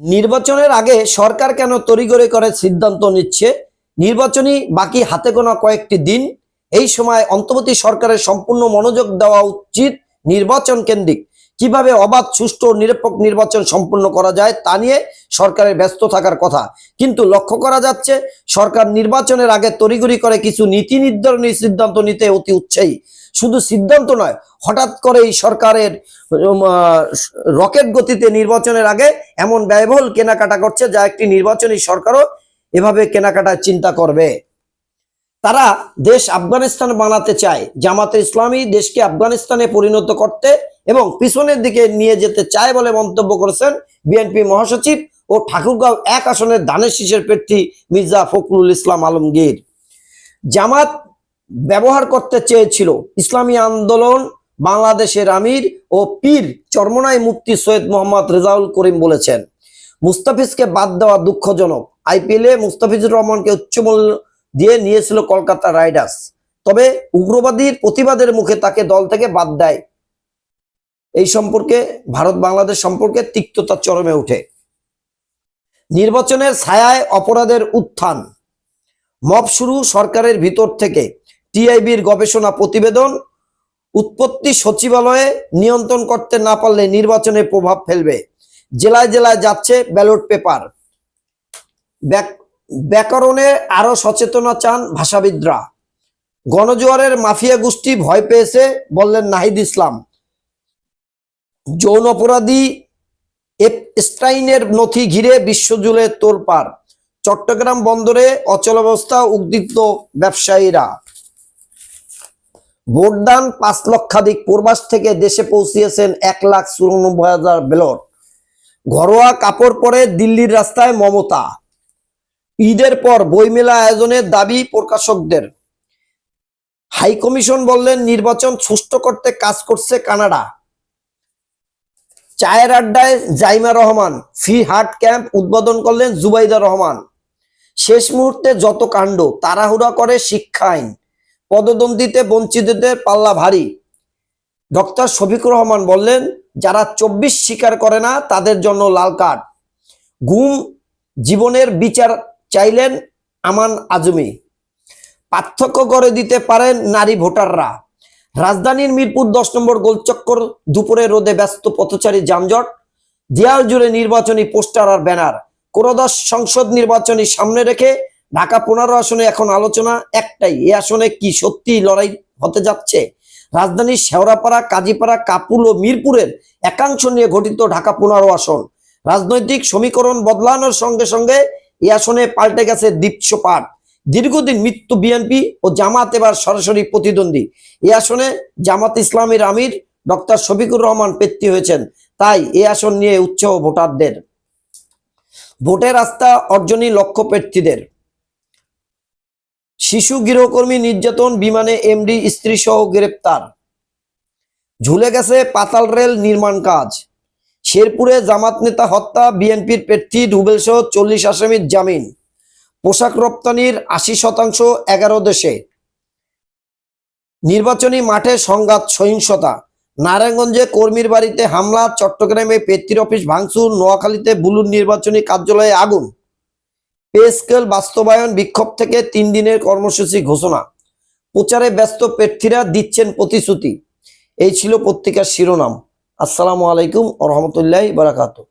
নির্বাচনের আগে সরকার কেন তড়িগড়ি করে সিদ্ধান্ত নিচ্ছে? নির্বাচনী বাকি হাতে গোনা কয়েকটি দিন। এই সময় অন্তর্বর্তী সরকারের সম্পূর্ণ মনোযোগ দেওয়া উচিত নির্বাচন কেন্দ্রিক। কীভাবে অবাধ, সুষ্ঠু, নিরপেক্ষ নির্বাচন সম্পূর্ণ করা যায় তা নিয়ে সরকারের ব্যস্ত থাকার কথা। কিন্তু লক্ষ্য করা যাচ্ছে, সরকার নির্বাচনের আগে তড়িগড়ি করে কিছু নীতি নির্ধারণী সিদ্ধান্ত নিতে অতি উৎসাহী। শুধু সিদ্ধান্ত নয়, হঠাৎ করেই সরকারের রকেট গতিতে নির্বাচনের আগে এমন ব্যয়বহুল কেনাকাটা করছে যা একটি নির্বাচনী সরকারও এভাবে কেনাকাটার চিন্তা করবে। তারা দেশ আফগানিস্তান বানাতে চায়, জামাতে ইসলামী দেশকে আফগানিস্তানে পরিণত করতে এবং পিছনের দিকে নিয়ে যেতে চায় বলে মন্তব্য করেছেন বিএনপি মহাসচিব ও ঠাকুরগাঁও এক আসনের দানের শীষের প্রার্থী মির্জা ফখরুল ইসলাম আলমগীর। জামাত ব্যবহার করতে চেয়েছিল ইসলামী আন্দোলন, বাংলাদেশের আমির ও পীর চরমনাই মুফতি সৈয়দ মোহাম্মদ রেজাউল করিম বলেছেন। মুস্তাফিজকে বাদ দেওয়া দুঃখজনক। আইপিএলে মুস্তাফিজুর রহমানকে উচ্চমূল্য দিয়ে নিয়েছিল কলকাতা রাইডার্স। তবে উগ্রবাদীর প্রতিবাদের মুখে তাকে দল থেকে বাদ দেয়। এই সম্পর্কে ভারত বাংলাদেশ সম্পর্কে তিক্ততা চরমে ওঠে। নির্বাচনের ছায়ায় অপরাধের উত্থান। মব শুরু সরকারের ভিতর থেকে। টিআইবির গবেষণা প্রতিবেদন, উৎপত্তি সচিবালয়ে নিয়ন্ত্রণ করতে না পারলে নির্বাচনে প্রভাব ফেলবে। জেলায় জেলায় যাচ্ছে ব্যালট পেপার। ব্যাক- ব্যাকরণে আরও সচেতনা চান ভাষাবিদরা। গণজোয়ারের মাফিয়া গোষ্ঠী ভয় পেয়েছে বললেন নাহিদ ইসলাম। যৌন অপরাধী স্টাইনের নথি ঘিরে বিশ্বজুড়ে তোলপাড় চট্টগ্রাম বন্দরে অচলাবস্থা উদ্দীপ্ত ব্যবসায়ীরা। ভোটদান পাঁচ লক্ষাধিক পূর্বাস থেকে দেশে পৌঁছিয়েছেন এক লাখ চুরানব্বই হাজার ব্যালট। ঘরোয়া কাপড় পরে দিল্লির রাস্তায় মমতা। ঈদের পর বইমেলা আয়োজনের দাবি প্রকাশকদের। হাইকমিশন বললেন, নির্বাচন সুষ্ঠু করতে কাজ করছে কানাডা। চায়ের আড্ডায় Zaima Rahman free heart camp উদ্বোধন করলেন জুবাইদা রহমান। শেষ মুহূর্তে যত কাণ্ড, তাড়াহুড়া করে শিক্ষা আইন পদদন্দিতে বঞ্চিতদের পাল্লা ভারী। ডক্টর শফিকুর রহমান বললেন, যারা চব্বিশ স্বীকার করে না, তাদের জন্য লাল কার্ড। গুম জীবনের বিচার চাইলেন আমান আজমি। পার্থক্য করে দিতে পারেন নারী ভোটাররা। রাজধানীর মিরপুর দশ নম্বর গোলচক্কর দুপুরে রোদে ব্যস্ত পথচারী যানজট, দেয়াল জুড়ে নির্বাচনী পোস্টার আর ব্যানার। কোরদশ সংসদ নির্বাচনী সামনে রেখে ঢাকা পনেরো আসনে এখন আলোচনা একটাই, এ আসনে কি সত্যি লড়াই হতে যাচ্ছে? রাজধানীর শেওড়াপাড়া, কাজীপাড়া, কাপুল ও মিরপুরের একাংশ নিয়ে গঠিত ঢাকা পনেরো আসন। রাজনৈতিক সমীকরণ বদলানোর সঙ্গে সঙ্গে এ আসনে পাল্টে গেছে দীপসপাট দীর্ঘদিন মৃত্যু বিএনপি ও জামাত এবার সরাসরি প্রতিদ্বন্দ্বী। এ আসনে জামাত ইসলামের আমির ডক্টর শফিকুর রহমান প্রার্থী হয়েছেন। তাই এ আসন নিয়ে উৎসাহ ভোটারদের। ভোটের রাস্তা অর্জনী লক্ষ্য প্রার্থীদের শিশু গৃহকর্মী নির্যাতন বিমানে এমডি স্ত্রী সহ গ্রেপ্তার। ঝুলে গেছে পাতাল রেল নির্মাণ কাজ। শেরপুরে জামাত নেতা হত্যা বিএনপির প্রার্থী রুবেল সহ চল্লিশ আসামির জামিন। পোশাক রপ্তানির আশি শতাংশ এগারো দেশে। নির্বাচনী মাঠে সংঘাত, সহিংসতা। নারায়ণগঞ্জে কর্মীর বাড়িতে হামলা, চট্টগ্রামে পেত্তির অফিস ভাঙচুর, নোয়াখালীতে বুলুর নির্বাচনী কার্যালয়ে আগুন। পে স্কেল বাস্তবায়ন বিক্ষোভ থেকে তিন দিনের কর্মসূচি ঘোষণা। প্রচারে ব্যস্ত প্রার্থীরা দিচ্ছেন প্রতিশ্রুতি। এই ছিল পত্রিকার শিরোনাম। আসসালামু আলাইকুম রহমতুল্লাহ বারাকাতু